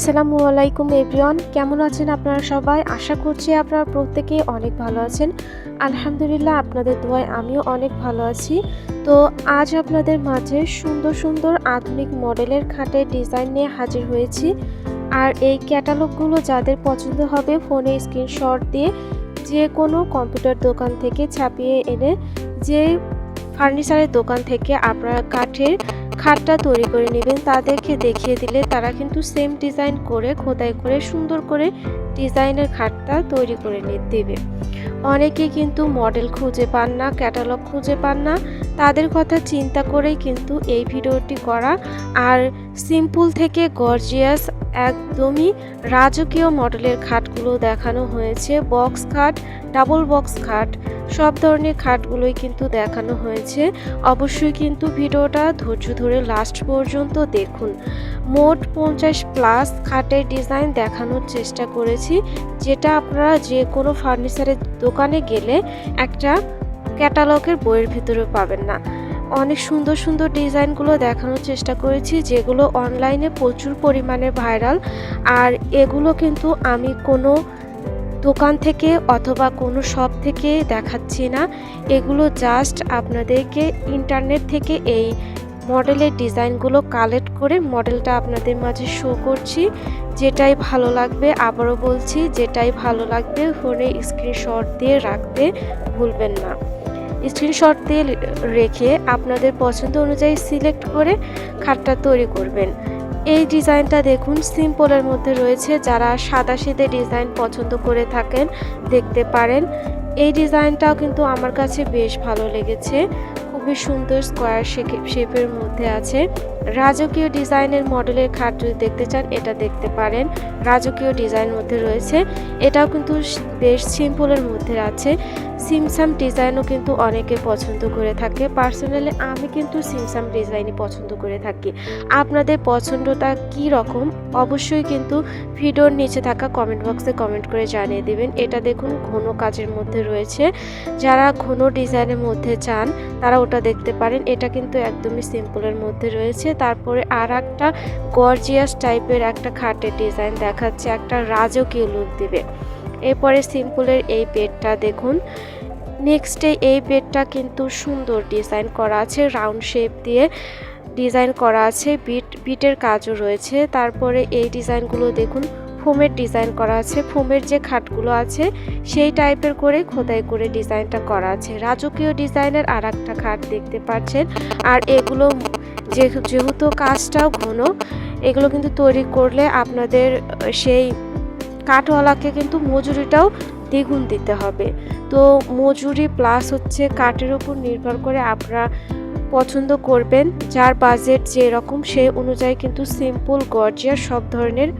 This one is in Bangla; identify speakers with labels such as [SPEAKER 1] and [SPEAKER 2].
[SPEAKER 1] আসসালামু আলাইকুম এভরিওয়ান, কেমন আছেন আপনারা সবাই? আশা করছি আপনারা প্রত্যেকেই অনেক ভালো আছেন। আলহামদুলিল্লাহ আপনাদের দোয়ায় আমিও অনেক ভালো আছি। তো আজ আপনাদের মাঝে সুন্দর সুন্দর আধুনিক মডেলের খাটের ডিজাইন নিয়ে হাজির হয়েছি। আর এই ক্যাটালগুলো যাদের পছন্দ হবে ফোনে স্ক্রিনশট দিয়ে যে কোনো কম্পিউটার দোকান থেকে ছাপিয়ে এনে যে ফার্নিচারের দোকান থেকে আপনারা কাঠের খাটটা তৈরি করে নেবেন। তাদেরকে দেখিয়ে দিলে তারা কিন্তু সেম ডিজাইন করে, খোদাই করে সুন্দর করে ডিজাইনের খাটটা তৈরি করে দেবে। অনেকে কিন্তু মডেল খুঁজে পান না ক্যাটালগ খুঁজে পান না। তাদের কথা চিন্তা করেই কিন্তু এই ভিডিওটি করা। আর সিম্পল থেকে গর্জিয়াস, একদমই রাজকীয় মডেলের খাটগুলো দেখানো হয়েছে। বক্স খাট, ডাবল বক্স খাট, সব ধরনের খাটগুলোই কিন্তু দেখানো হয়েছে। অবশ্যই কিন্তু ভিডিওটা ধৈর্য ধরে লাস্ট পর্যন্ত দেখুন। মোট পঞ্চাশ প্লাস খাটের ডিজাইন দেখানোর চেষ্টা করেছি, যেটা আপনারা যে কোনো ফার্নিচারের দোকানে গেলে একটা ক্যাটালগের বইয়ের ভিতরে পাবেন না। অনেক সুন্দর সুন্দর ডিজাইনগুলো দেখানোর চেষ্টা করেছি, যেগুলো অনলাইনে প্রচুর পরিমাণে ভাইরাল আর এগুলো কিন্তু আমি কোনো দোকান থেকে অথবা কোনো শপ থেকে দেখাচ্ছি না। এগুলো জাস্ট আপনাদেরকে ইন্টারনেট থেকে এই মডেলের ডিজাইনগুলো কালেক্ট করে মডেলটা আপনাদের মাঝে শো করছি। যেটাই ভালো লাগবে আবারও বলছি, যেটাই ভালো লাগবে ফোনে স্ক্রিনশট দিয়ে রাখতে ভুলবেন না। স্ক্রিনশট দিয়ে রেখে আপনাদের পছন্দ অনুযায়ী সিলেক্ট করে খাটটা তৈরি করবেন। এই ডিজাইনটা দেখুন, সিম্পলের মধ্যে রয়েছে। যারা সাদা সিধে ডিজাইন পছন্দ করে থাকেন, দেখতে পারেন। এই ডিজাইনটাও কিন্তু আমার কাছে বেশ ভালো লেগেছে। খুবই সুন্দর স্কোয়ার শেপের মধ্যে আছে। রাজকীয় ডিজাইনের মডেলের খাট যদি দেখতে চান, এটা দেখতে পারেন। রাজকীয় ডিজাইন মধ্যে রয়েছে। এটাও কিন্তু বেশ সিম্পলের মধ্যে আছে। সিমসাম ডিজাইনও কিন্তু অনেকে পছন্দ করে থাকে। পার্সোনালি আমি কিন্তু সিমসাম ডিজাইনই পছন্দ করে থাকি। আপনাদের পছন্দটা কি রকম? অবশ্যই কিন্তু ভিডিওর নিচে থাকা কমেন্ট বক্সে কমেন্ট করে জানিয়ে দেবেন। এটা দেখুন, ঘন কাজের মধ্যে রয়েছে। যারা ঘন ডিজাইনের মধ্যে চান, তারা ওটা দেখতে পারেন। এটা কিন্তু একদমই সিম্পলের মধ্যে রয়েছে। তারপরে আর একটা গর্জিয়াস টাইপের একটা খাটের ডিজাইন দেখাচ্ছে, একটা রাজকীয় লুক দিবে। এরপরে সিম্পলের এই বেডটা দেখুন। নেক্সটে এই বেডটা কিন্তু সুন্দর ডিজাইন করা আছে রাউন্ড শেপ দিয়ে ডিজাইন করা আছে বিট বিটের কাজও রয়েছে। তারপরে এই ডিজাইনগুলো দেখুন ফোমের ডিজাইন করা আছে। ফোমের যে খাটগুলো আছে, সেই টাইপের করে খোদাই করে ডিজাইনটা করা আছে। রাজকীয় ডিজাইনের আর একটা খাট দেখতে পাচ্ছেন। আর এগুলো যেহেতু কাজটাও ঘন, এগুলো কিন্তু তৈরি করলে আপনাদের সেই কাঠওয়ালাকে কিন্তু মজুরিটাও দ্বিগুণ দিতে হবে। তো মজুরি প্লাস হচ্ছে কাঠের উপর নির্ভর করে আপনারা পছন্দ করবেন, যার বাজেট যেরকম সেই অনুযায়ী কিন্তু সিম্পল গর্জিয়া সব ধরনের